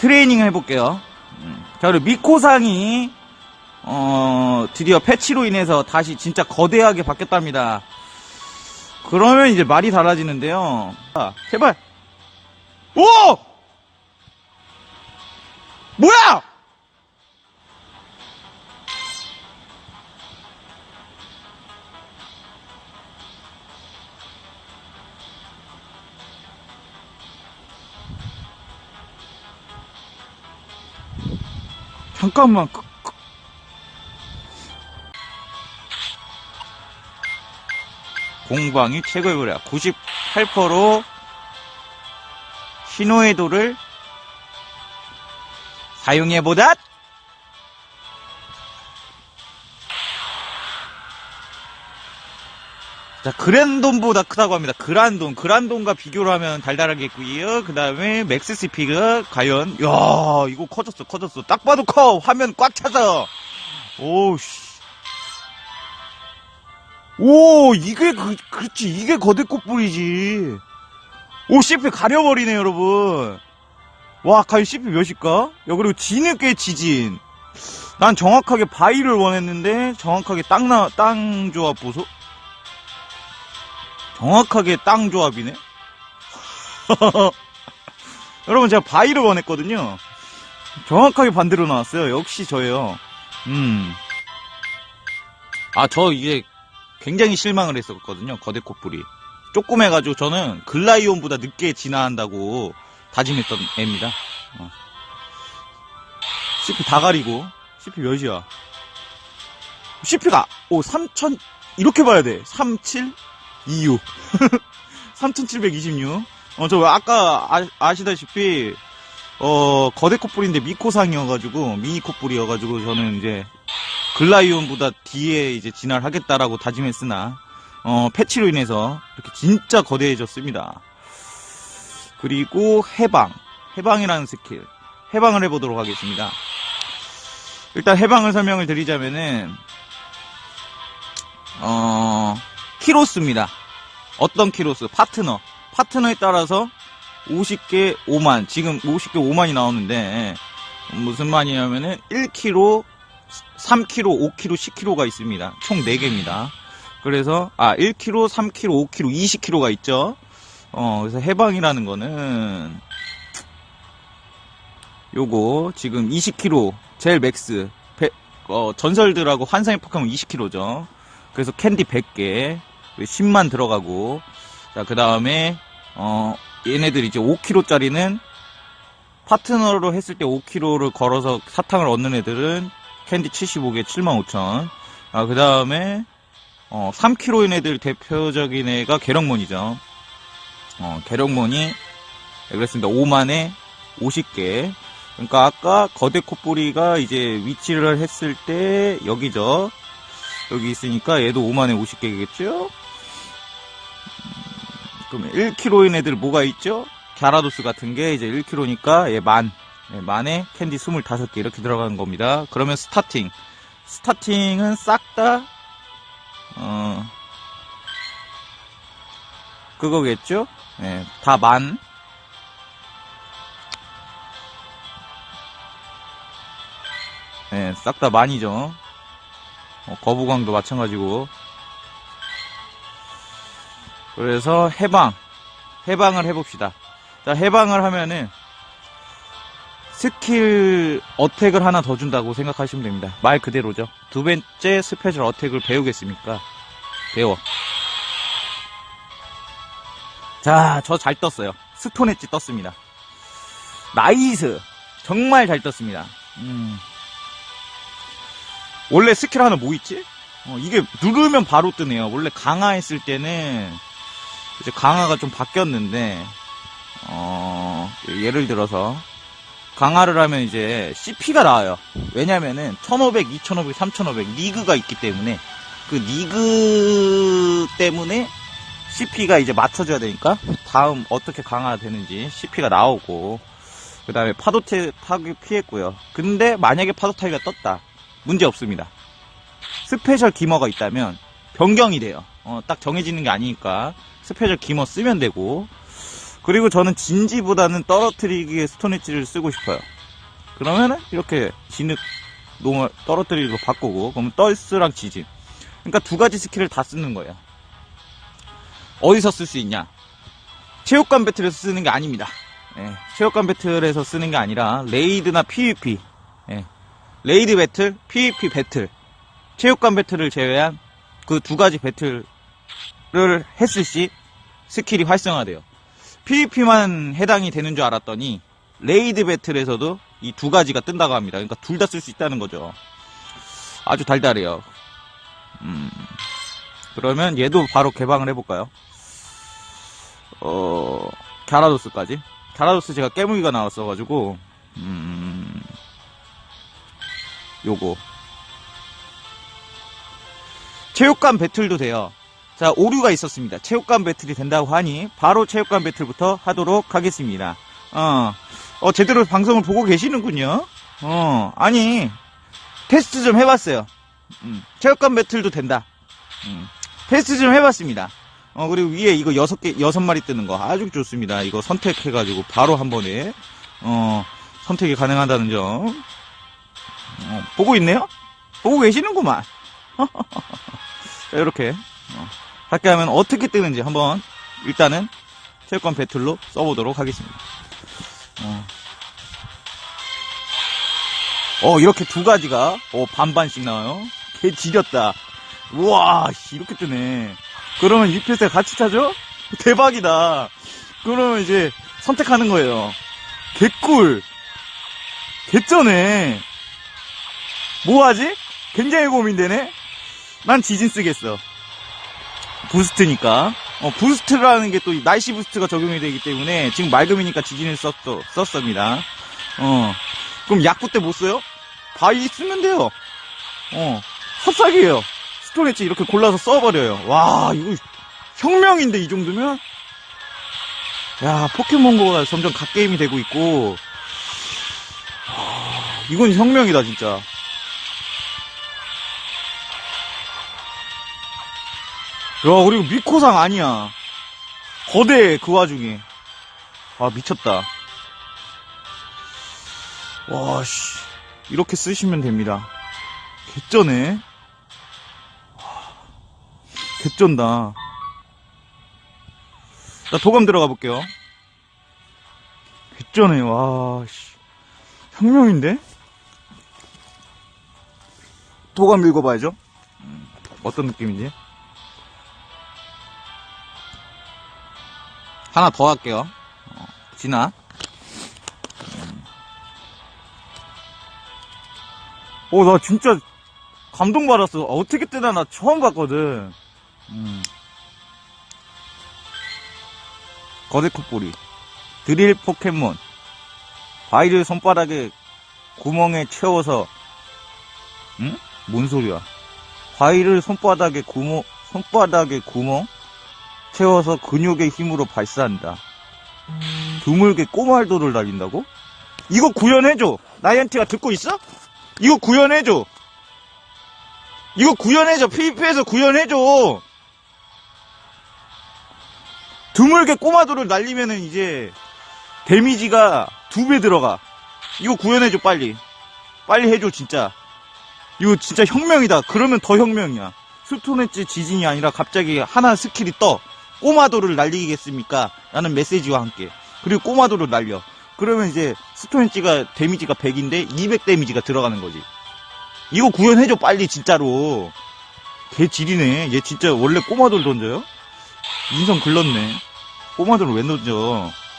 트레이닝 해볼게요. 음. 자, 그리고 미코상이, 어, 드디어 패치로 인해서 다시 진짜 거대하게 바뀌었답니다. 그러면 이제 말이 달라지는데요. 아, 제발! 오! 뭐야! 잠깐만. 그, 그. 공방이 최고의 거래야. 98%로 신호해도를 사용해보다 자, 그랜돈보다 크다고 합니다. 그란돈. 그란돈과 비교를 하면 달달하겠고요. 그 다음에 맥스 CP가 과연, 야 이거 커졌어, 커졌어. 딱 봐도 커. 화면 꽉 차서. 오우씨. 오, 이게, 그, 그렇지. 이게 거대꽃 뿌리지. 오, CP 가려버리네, 여러분. 와, 과연 CP 몇일까? 야, 그리고 진흙의 지진. 난 정확하게 바위를 원했는데, 정확하게 땅, 나, 땅 조합 보소. 정확하게 땅 조합이네? 여러분, 제가 바위를 원했거든요. 정확하게 반대로 나왔어요. 역시 저예요. 음. 아, 저 이게 굉장히 실망을 했었거든요. 거대 코뿔이. 조그매가지고 저는 글라이온보다 늦게 진화한다고 다짐했던 애입니다. 어. CP 다 가리고, CP 몇이야? CP가, 오, 3000, 이렇게 봐야 돼. 37, 26. 3726. 어, 저 아까 아, 시다시피 어, 거대 코뿔인데 미코상이어가지고, 미니 코뿔이어가지고, 저는 이제, 글라이온보다 뒤에 이제 진화를 하겠다라고 다짐했으나, 어, 패치로 인해서 이렇게 진짜 거대해졌습니다. 그리고 해방. 해방이라는 스킬. 해방을 해보도록 하겠습니다. 일단 해방을 설명을 드리자면은, 어, 키로수입니다. 어떤 키로수? 파트너. 파트너에 따라서 50개 5만. 지금 50개 5만이 나오는데, 무슨 말이냐면은 1kg, 3kg, 5kg, 10kg가 있습니다. 총 4개입니다. 그래서, 아, 1kg, 3kg, 5kg, 20kg가 있죠. 어, 그래서 해방이라는 거는, 요거, 지금 20kg, 제일 맥스, 배- 어, 전설들하고 환상의 포켓몬 20kg죠. 그래서 캔디 100개, 10만 들어가고, 자, 그 다음에, 어, 얘네들 이제 5kg짜리는 파트너로 했을 때 5kg를 걸어서 사탕을 얻는 애들은 캔디 75개 75,000. 아, 그 다음에, 어, 3kg인 애들 대표적인 애가 계령몬이죠. 어, 계령몬이, 네, 그랬습니다. 5만에 50개. 그러니까 아까 거대 코뿌리가 이제 위치를 했을 때 여기죠. 여기 있으니까 얘도 5만에 50개겠죠? 그럼 1kg인 애들 뭐가 있죠? 갸라도스 같은 게 이제 1kg니까 얘 만. 예, 만에 캔디 25개 이렇게 들어가는 겁니다. 그러면 스타팅. 스타팅은 싹 다, 어, 그거겠죠? 예, 다 만. 예, 싹 다 만이죠. 어, 거부광도 마찬가지고. 그래서 해방. 해방을 해봅시다. 자, 해방을 하면은 스킬 어택을 하나 더 준다고 생각하시면 됩니다. 말 그대로죠. 두 번째 스페셜 어택을 배우겠습니까? 배워. 자, 저 잘 떴어요. 스톤 엣지 떴습니다. 나이스. 정말 잘 떴습니다. 음. 원래 스킬 하나 뭐 있지? 어, 이게 누르면 바로 뜨네요. 원래 강화했을 때는 이제 강화가 좀 바뀌었는데, 어, 예를 들어서, 강화를 하면 이제 CP가 나와요. 왜냐면은 1500, 2500, 3500 리그가 있기 때문에 그 리그 때문에 CP가 이제 맞춰줘야 되니까 다음 어떻게 강화가 되는지 CP가 나오고 그 다음에 파도 태- 타기 피했고요. 근데 만약에 파도 타기가 떴다. 문제 없습니다. 스페셜 기머가 있다면 변경이 돼요. 어, 딱 정해지는 게 아니니까 스페셜 기머 쓰면 되고. 그리고 저는 진지보다는 떨어뜨리기에 스톤 엣지를 쓰고 싶어요. 그러면은 이렇게 진흙 농을 떨어뜨리고 바꾸고 그러면 떨스랑 지진 그러니까 두 가지 스킬을 다 쓰는 거예요. 어디서 쓸 수 있냐? 체육관 배틀에서 쓰는 게 아닙니다. 예, 체육관 배틀에서 쓰는 게 아니라 레이드나 PVP 예, 레이드 배틀, PVP 배틀. 체육관 배틀을 제외한 그 두 가지 배틀을 했을 시 스킬이 활성화돼요 PVP만 해당이 되는 줄 알았더니 레이드 배틀에서도 이 두 가지가 뜬다고 합니다. 그러니까 둘 다 쓸 수 있다는 거죠. 아주 달달해요. 음, 그러면 얘도 바로 개방을 해볼까요? 어, 갸라도스까지. 갸라도스 제가 깨무기가 나왔어가지고, 음, 요거. 체육관 배틀도 돼요. 자, 오류가 있었습니다. 체육관 배틀이 된다고 하니, 바로 체육관 배틀부터 하도록 하겠습니다. 어, 어, 제대로 방송을 보고 계시는군요. 어, 아니, 테스트 좀 해봤어요. 음, 체육관 배틀도 된다. 음, 테스트 좀 해봤습니다. 어, 그리고 위에 이거 여섯 개, 여섯 마리 뜨는 거 아주 좋습니다. 이거 선택해가지고 바로 한 번에, 어, 선택이 가능하다는 점. 어, 보고 있네요? 보고 계시는구만. 자, 이렇게, 어, 밖에 하면 어떻게 뜨는지 한번, 일단은, 체육관 배틀로 써보도록 하겠습니다. 어. 어, 이렇게 두 가지가, 어, 반반씩 나와요. 개 지렸다. 우와, 씨, 이렇게 뜨네. 그러면 2필세 같이 차죠? 대박이다. 그러면 이제 선택하는 거예요. 개꿀. 개쩌네. 뭐 하지? 굉장히 고민되네? 난 지진 쓰겠어. 부스트니까. 어, 부스트라는 게 또 날씨 부스트가 적용이 되기 때문에 지금 맑음이니까 지진을 썼어, 썼습니다. 어. 그럼 약구 때 못 써요? 바위 쓰면 돼요. 어. 삽삭이에요. 스토레지 이렇게 골라서 써버려요. 와, 이거 혁명인데, 이 정도면? 야, 포켓몬고가 점점 갓게임이 되고 있고, 아, 이건 혁명이다, 진짜. 그리고 미코상 아니야. 거대, 그 와중에. 아, 미쳤다. 와, 씨. 이렇게 쓰시면 됩니다. 개쩌네. 와, 개쩐다. 나 도감 들어가 볼게요. 개쩌네, 와, 씨. 혁명인데? 도감 읽어봐야죠. 음, 어떤 느낌인지. 하나 더 할게요. 어, 진아. 음. 오, 나 진짜 감동받았어. 어떻게 뜨나 나 처음 봤거든. 음. 거대 콧볼이. 드릴 포켓몬. 바위를 손바닥에 구멍에 채워서, 응? 뭔 소리야? 바위를 손바닥에 구멍, 손바닥에 구멍? 채워서 근육의 힘으로 발사한다. 드물게 꼬말도를 날린다고? 이거 구현해줘! 나이언티가 듣고 있어? 이거 구현해줘! 이거 구현해줘! PVP에서 구현해줘! 드물게 꼬마도를 날리면은 이제 데미지가 두 배 들어가. 이거 구현해줘, 빨리. 빨리 해줘, 진짜. 이거 진짜 혁명이다. 그러면 더 혁명이야. 스톤엣지 지진이 아니라 갑자기 하나 스킬이 떠. 꼬마도를 날리겠습니까? 라는 메시지와 함께. 그리고 꼬마도를 날려. 그러면 이제 스톤엣지가 데미지가 100인데 200 데미지가 들어가는 거지. 이거 구현해줘, 빨리, 진짜로. 개 지리네. 얘 진짜 원래 꼬마돌 던져요? 인성 글렀네. 꼬마돌을 왜 던져?